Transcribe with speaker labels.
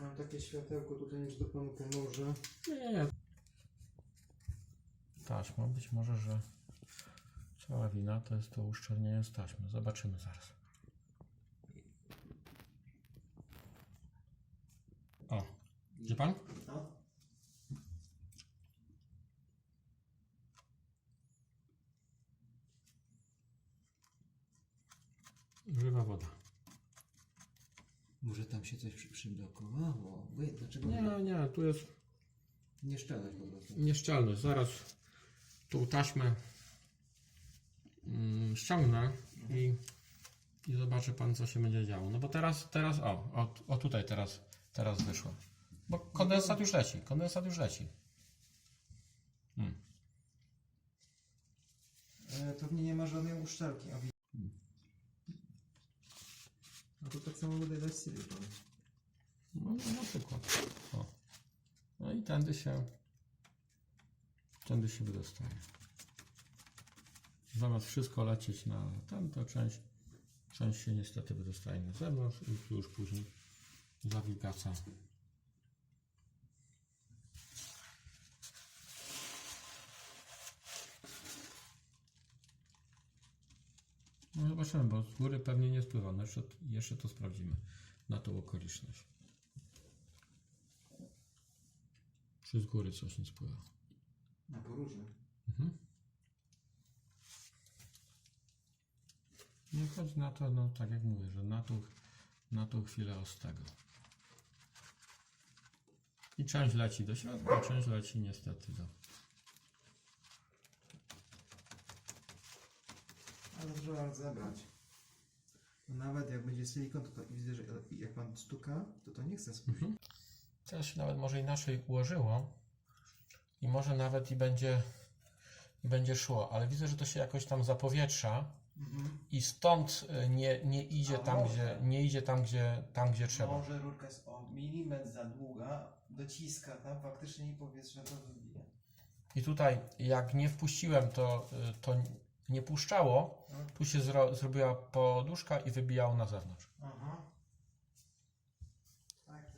Speaker 1: Mam takie światełko tutaj, niż to panu pomoże.
Speaker 2: Nie, nie. Taśma, być może, że cała wina to jest to uszczelnienie z taśmy. Zobaczymy zaraz. O, gdzie pan?
Speaker 1: No.
Speaker 2: Żywa woda.
Speaker 1: Może tam się coś przy, przyblokowało. Wy, dlaczego
Speaker 2: Nie, nie, tu jest
Speaker 1: nie szczelać po prostu?
Speaker 2: nieszczelność. Zaraz tą taśmę mm, ściągnę i, i zobaczy pan, co się będzie działo. No bo teraz, teraz, o, o, o tutaj teraz, teraz wyszło. Bo kondensat już leci, kondensat już leci. Hmm.
Speaker 1: E, pewnie nie ma żadnej uszczelki. A, wi- a to tak samo będzie dać silikon.
Speaker 2: No, no na przykład. O. No i tędy się, tędy się wydostaje. Zamiast wszystko lecieć na tam, to część, część się niestety wydostaje na zewnątrz i już później zawilgaca. No zobaczymy, bo z góry pewnie nie spływa. No jeszcze, jeszcze to sprawdzimy na tą okoliczność. Czy z góry coś nie spływa?
Speaker 1: Na poróżne.
Speaker 2: Mhm. Nie chodzi na to, no tak jak mówię, że na tą, na tą chwilę ostego. I część leci do środka, część leci niestety do...
Speaker 1: Trzeba zebrać. No Nawet jak będzie silikon, to, to widzę, że jak pan stuka, to to nie chce spływać.
Speaker 2: Teraz się nawet może inaczej ułożyło i może nawet i będzie, i będzie szło, ale widzę, że to się jakoś tam zapowietrza
Speaker 1: Mhm.
Speaker 2: i stąd y, nie, nie idzie
Speaker 1: A
Speaker 2: tam,
Speaker 1: może.
Speaker 2: gdzie, nie idzie tam, gdzie, tam, gdzie trzeba.
Speaker 1: Może rurka jest o milimetr za długa, dociska tam faktycznie i powietrze to wybije.
Speaker 2: I tutaj, jak nie wpuściłem, to, y, to nie puszczało.
Speaker 1: No.
Speaker 2: Tu się zro, zrobiła poduszka i wybijało na zewnątrz.
Speaker 1: Aha.